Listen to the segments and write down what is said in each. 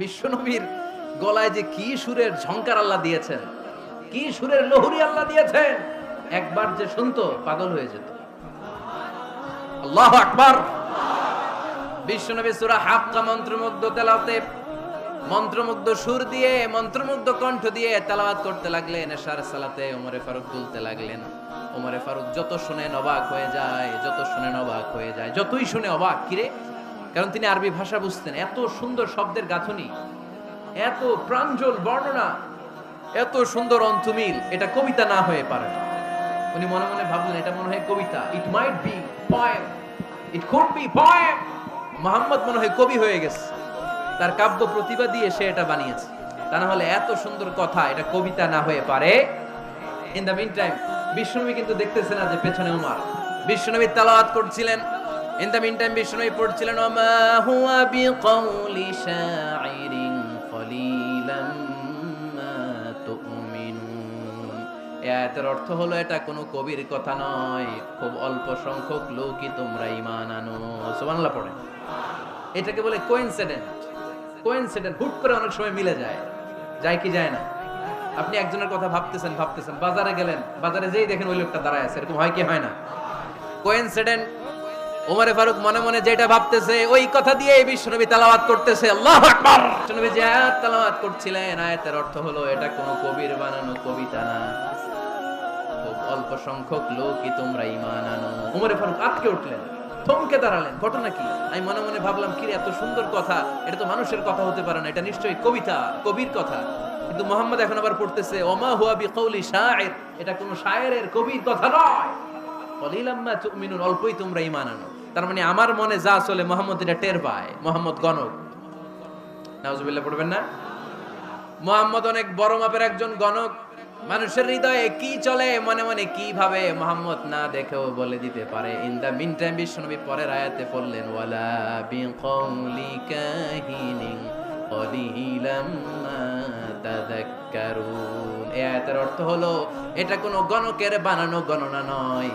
বিশ্বনবীর গলায় যে কি সুরের ঝংকার আল্লাহ দিয়েছেন, কি সুরের লহুরি আল্লাহ দিয়েছেন, একবার যে শুনতো পাগল হয়ে যেত। আল্লাহ আকবার। বিশ্বনবী সূরা হাক্কা মন্ত্রমুগ্ধ তেলাওতে মন্ত্রমুগ্ধ সুর দিয়ে, মন্ত্রমুগ্ধ কণ্ঠ দিয়ে তেলাওয়াত করতে লাগলেন, এশার সালাতে ওমরে ফারুক তুলতে লাগলেন। ওমরে ফারুক যত শুনে অবাক হয়ে যায়, যত শুনে অবাক হয়ে যায়, যতই শুনে অবাক, কিরে? কারণ তিনি আরবি ভাষা বুঝতেন। এত সুন্দর শব্দের গাঁথনি, এত প্রাঞ্জল বর্ণনা, এত সুন্দর অন্তমিল এটা কবিতা না হয়ে পারে না। উনি মনে মনে ভাবলেন, এটা মনে হয় কবিতা। It might be poem it could be poem Mohammad মনে হয় কবি হয়ে গেছে। তার কাব্য প্রতিভা দিয়ে সে এটা বানিয়েছে। তা না হলে এত সুন্দর কথা, এটা কবিতা না হয়ে পারে। ইন দ্য মিন টাইম বিষ্ণুনবী কিন্তু দেখতেছে না যে পেছনে উমার। বিষ্ণুনবী তালাওয়াত করছিলেন। ইন দ্য মিন টাইম বিষ্ণুনবী পড়ছিলেন ওমা হুয়া বিকাউলি শাইরিন কলিলাম মা অর্থ হলো, এটা কোনো কবির কথা নয়। খুব অল্প সংখ্যক লোকই তোমরা ঈমান আনো। সুবহানাল্লাহ, পড়ে। এটাকে বলে কোইনসিডেন্ট কোইনসিডেন্ট হুট করে অনেক সময় মিলে যায়। যায় কি যায় না? আপনি একজনের কথা ভাবতেছেন ভাবতেছেন, বাজারে গেলেন, বাজারে যেই দেখেন ওই লোকটা দাঁড়ায় আছে, এরকম হয় কি হয় না? কোইনসিডেন্ট ওমরে ফারুক মনে মনে যেটা ভাবতেছে, ওই কথা দিয়ে এই বিশ্বনবী তালাওয়াত করতেছে। আল্লাহু আকবার! বিশ্বনবী যে আয়াত তালাওয়াত করছিলেন, আয়াতের অর্থ হলো, এটা কোনো কবির বানানো কবিতা না। খুব অল্প সংখ্যক লোকই তোমরা ঈমান আনো। ওমরে ফারুক আটকে উঠলেন, থমকে দাঁড়ালেন। ঘটনা কি? আমি মনে মনে ভাবলাম কি এত সুন্দর কথা। এটা তো মানুষের কথা হতে পারে না, এটা নিশ্চয়ই কবিতা, কবির কথা। কিন্তু মোহাম্মদ এখন আবার পড়তেছে, ওমা হুয়া বিকৌলি শায়ের এটা কোনো শায়েরের কবির কথা নয়। কলিলাম্মা তুমিনুন, অল্পই তোমরা ঈমান আনো। তার মানে আমার মনে যা চলে মোহাম্মদ এটা টের পায়, মোহাম্মদ গণক। নাউজুবিল্লাহ, পড়বেন না? মোহাম্মদ অনেক বড় মাপের একজন গণক। মানুষের হৃদয়ে কি চলে, মনে মনে কি ভাবে মোহাম্মদ না দেখেও বলে দিতে পারে। ইন দা মিন টাইম বিশ্বনবী পরের আয়াতে পড়লেন, ওয়ালা তাযাক্কারুন। এই আয়াতের অর্থ হলো, এটা কোনো গণকের বানানো গণনা নয়।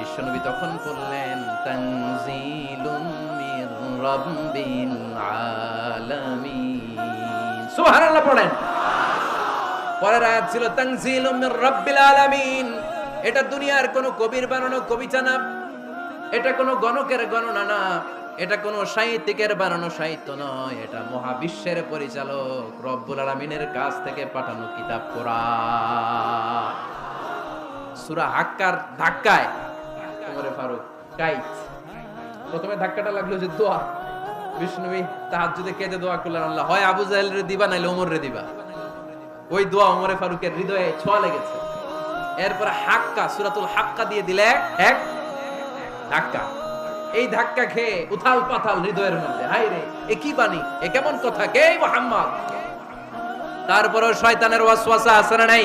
বিশ্বনবী তখন বললেন তানজিলুম মির রাব্বিল আলামিন। সুবহানাল্লাহ পড়েন। পরের আয়াত ছিল তানজিলুম মির রাব্বিল আলামিন। এটা দুনিয়ার কোন কবির বানানো কবিতা না এটা কোনো গণকের গণনা না এটা কোনো সাহিত্যিকের বানানো সাহিত্য নয় এটা মহাবিশ্বের পরিচালক রব্বুল আলামিনের কাছ থেকে পাঠানো কিতাব কোরআন। সুরা হাক্কার ধাক্কায় ওমরে ফারুক। কাইত প্রথমে ধাক্কাটা লাগল যে দোয়া। বিষ্ণুবী, তাহাজ্জুদে কেঁদে দোয়া করলেন আল্লাহ। হয় আবু জাহেল দিবা নাইলে ওমর রে দিবা। ওই দোয়া ওমরে ফারুকের হৃদয়ে ছোঁয়া লেগেছে। এরপরে হাক্কা, সুরাতুল হাক্কা দিয়ে দিলে এক ধাক্কা। এই ধাক্কা খেয়ে উথাল পাথাল হৃদয়ের মধ্যে হাই রে, এ কি বাণী? এ কেমন কথা? কে মোহাম্মদ? তারপরে শয়তানের ওয়াসওয়াসা আছে না নাই?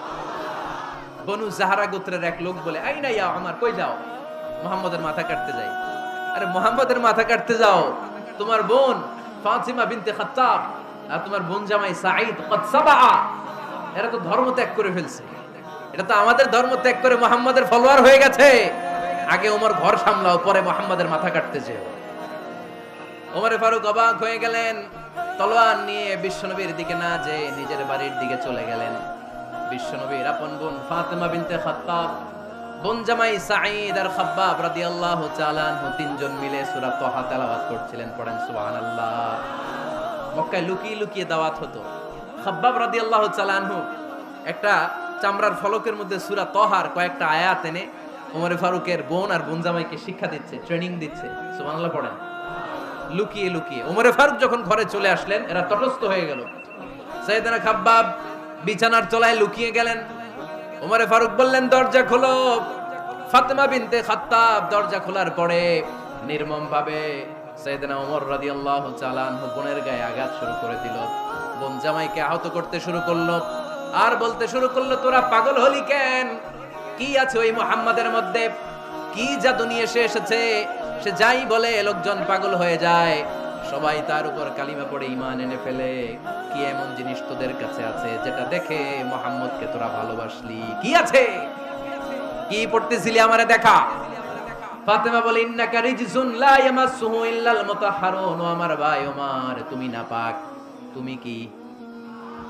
বনু জাহারা গোত্রের এক লোক বলে আই না ইয়া আমার কই যাও? মোহাম্মদের মাথা কাটতে যাই। আরে মোহাম্মদের মাথা কাটতে যাও। তোমার বোন ফাতিমা বিনতে খাত্তাব আর তোমার বোন জামাই সাঈদ কদ সাবা এরা তো ধর্ম ত্যাগ করে ফেলছে। এটা তো আমাদের ধর্ম ত্যাগ করে মোহাম্মদের ফলোয়ার হয়ে গেছে। আগে ওমর ঘর সামলাও, পরে মোহাম্মদের মাথা কাটতে যেও। ওমরে ফারুক অবাক হয়ে গেলেন, তলোয়ার নিয়ে বিশ্বনবীর দিকে না যে নিজের বাড়ির দিকে চলে গেলেন। বিশ্বনবীর আপন বোন ফাতেমা বিনতে খাত্তাব, বোন জামাই সাঈদ আর খাব্বাব রাদিয়াল্লাহু তাআলা আনহু তিনজন মিলে সূরা তাহা তেলাওয়াত করছিলেন, পড়েন সুবহানাল্লাহ। মক্কায় লুকিয়ে লুকিয়ে দাওয়াত হতো। খাব্বাব রাদিয়াল্লাহু তাআলা আনহু একটা চামড়ার ফলকের মধ্যে সূরা তহার কয়েকটা আয়াত এনে ওমরে ফারুকের বোন আর বোন জামাইকে শিক্ষা দিচ্ছে ট্রেনিং দিচ্ছে, সুবহানাল্লাহ পড়েন। লুকিয়ে লুকিয়ে, ওমরে ফারুক যখন ঘরে চলে আসলেন, এরা তটস্থ হয়ে গেল। সাইয়েদনা খাব্বাব বিছানার তলায় লুকিয়ে গেলেন। ওমরে ফারুক বললেন, দরজা খোলো। ফাতেমা বিনতে খাত্তাব, দরজা খোলার পরে নির্মম ভাবে সাইয়েদনা ওমর রাদিয়াল্লাহু তাআলা আনহু বোনের গায়ে আঘাত শুরু করে দিল। বোন জামাইকে আহত করতে শুরু করল। আর বলতে শুরু করল, তোরা পাগল হলি কেন? কি আছে ওই মুহাম্মাদের মধ্যে? কি জাদু নিয়ে সে এসেছে? সে যাই বলে লোকজন পাগল হয়ে যায়। সবাই তার উপর কালিমা পড়ে ইমান এনে ফেলে। কি এমন জিনিস তোদের কাছে আছে যেটা দেখে মোহাম্মদকে তোরা ভালোবাসলি? কি আছে? কি পড়তেছিলি আমারে দেখা? ফাতেমা বলে, ইন্নাকা রিজসুন লা ইয়ামাসসুহু ইল্লাল মুতাহহারুন ও আমার ভাই ওমর, তুমি নাপাক। তুমি কি?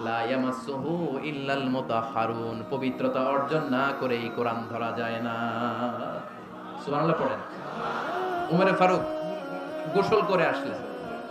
লা ইয়ামাসসুহু ইল্লাল মুতাহহারুন পবিত্রতা অর্জন না করে এই কোরআন ধরা যায় না। সুবহানাল্লাহ পড়েন। উমরে ফারুক, গোসল করে আসলেন।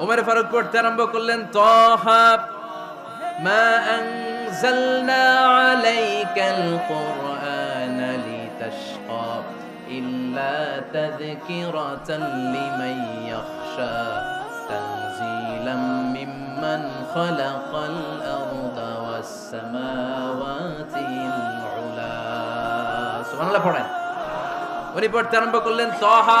ওমর ফারুক পড়তে আরম্ভ করলেন তহা মা আনজালনা আলাইকাল কুরআন লিতাশকা ইল্লা তাযকিরাতান লিমান ইয়াখশা তানজিলাম মিম্মান খালাকাল আরদা ওয়াস সামাওয়াতিল উলা সুবহানাল্লাহ পড়েন উনি পড়তে আরম্ভ করলেন তহা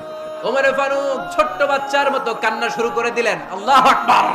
ওমরে ফারুক ছোট্ট বাচ্চার মতো কান্না শুরু করে দিলেন। আল্লাহ আকবার।